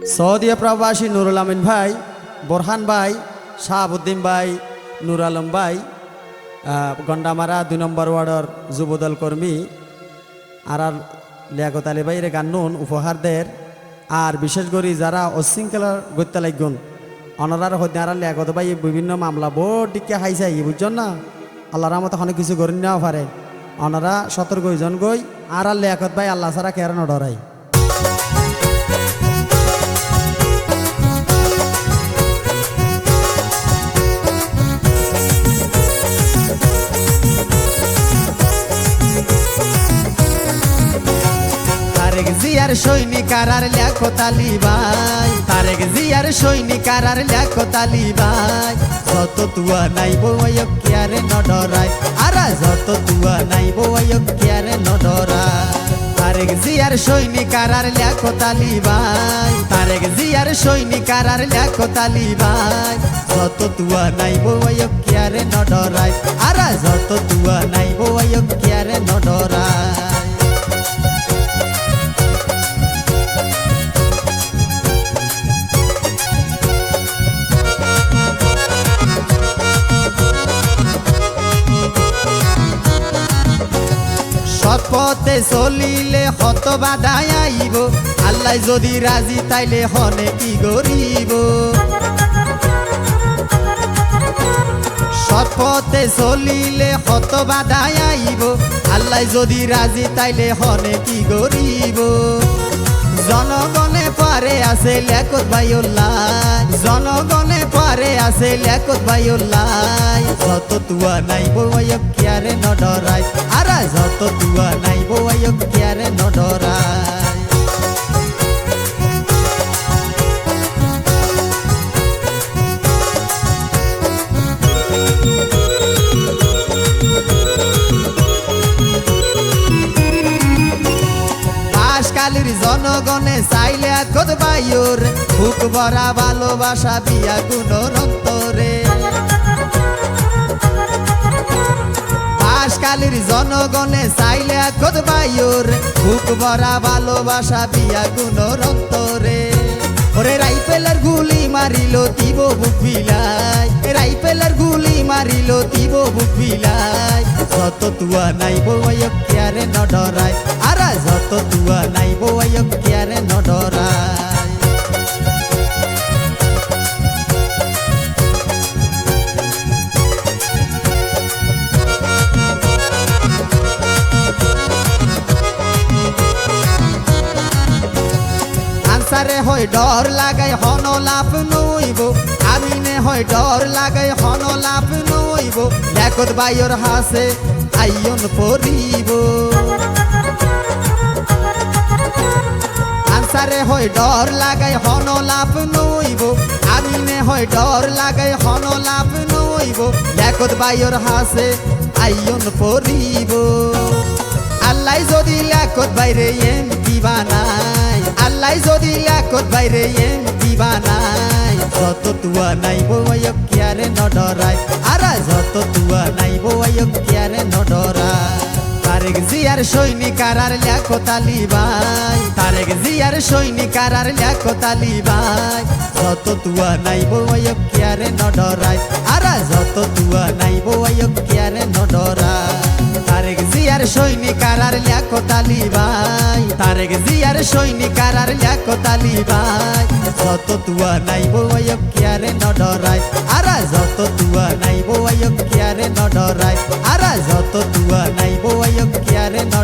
সৌদিয়া প্রবাসী নুরুল আমিন ভাই, বোরহান ভাই, শাহাবুদ্দিন ভাই, নুর আলম ভাই গন্ডামারা দুই নম্বর ওয়ার্ডর যুবদল কর্মী, আর আর লিয়াকত আলী ভাইয়ের গান নুন উপহার দের আর বিশেষ করে যারা অশৃঙ্খলার গত্যা লাগুন অনারার হতে আর লিয়াকত ভাই বিভিন্ন মামলা দিকে হাইছে বুঝছেন না? আল্লাহর মতো অনেক কিছু করে নেওয়া পারে। অনারা সতর্ক হইজন গই, আর আর লিয়াকত ভাই আল্লাহ ছাড়া কেন ডরাই জিয়ার সৈনিক আর লেখো তালিবাই তারেক জিয়ার সৈনিক আর লেখো তালিবাই যত তুয়া নাই বয়ক কিয়ারে নডরাই আর যত তুয়া নাই বয়ক কিয়ারে নডরাই তারেক জিয়ার সৈনিক আর লেখো তালিবাই তারেক জিয়ার সৈনিক আর লেখো তালিবাই যত তুয়া নাই বয়ক কিয়ারে নডরাই আর যত তুয়া নাই বয়ক সৎপথে চলিলে হত বাধাই আইব। আল্লাহ যদি রাজি, তাইলে হনে কি গরিব সৎপথে চলিলে হত বাধাই আইব। আল্লাহ যদি রাজি, তাইলে হনে কি গরিব জনগণে পারে আছে লেখত ভাইউল্লাহ জনগণে পারে আছে লেখত ভাইউল্লাহ যত তুয়া নাই বয়ক কিয়ারে নডরাই আরা যত তুয়া নাই বয়ক কিয়ারে নডরাই জনগণে চাইলে কত বায়ুর বুক ভরা ভালোবাসা বিয়া কোন অন্তরে আজকালের জনগণে চাইলে কত বায়ুর বুক ভরা ভালোবাসা বিয়া কোন অন্তরে ওরে রাইফেলের গুলি মারিল, তিব বুক বিলাই রাইফেলের গুলি মারিল দিব বুক বিলাই যত তুয়া নাই বয়ক কিয়ারে নডরায়। আরা, যত তুয়া নাই বয়ক কিয়ারে নডরাই আনসারে হয় ডর লাগাই হন লাভ নইব। আমিনে হয় ডর লাগাই হন লাভ নইব। লেখত বাইর হাসে, আইয়ন পরিব আনসারে হয় ডর লাগাই হন লাভ নইব। আমি নে হয় ডর লাগাই হন লাভ নইব। লেখত বাইর হাসে, আইয়ন পরিব আল্লাহ যদি লেখত বাইরে এম দিবানাই আল্লাহ যদি লেখত বাইরে এম দিবানাই যত তুয়া নাই বয়ক কিয়ারে নডরাই। আরা যত তুয়া নাই বয়ক কিয়ারে নডরাই। তারেক জিয়ার সৈনিক আর লেখো তালিবাই তারেক জিয়ার সৈনিক আর লেখো তালিবাই যত তুয়া নাই বয়ক কিয়ারে নডরাই। আরা যত তুয়া নাই বয়ক কিয়ারে নডরাই। জিয়ার সৈনিক আর লেখো তালি ভাই। তারেক জিয়ার সৈনিক আর লেখো তালি ভাই। যত তুয়া নাই বয়ক কিয়ারে ন ডরায়। যত তুয়া নাই বয়ক কিয়ারে ন ডরায়। যত তুয়া নাই বয়ক কিয়ারে ন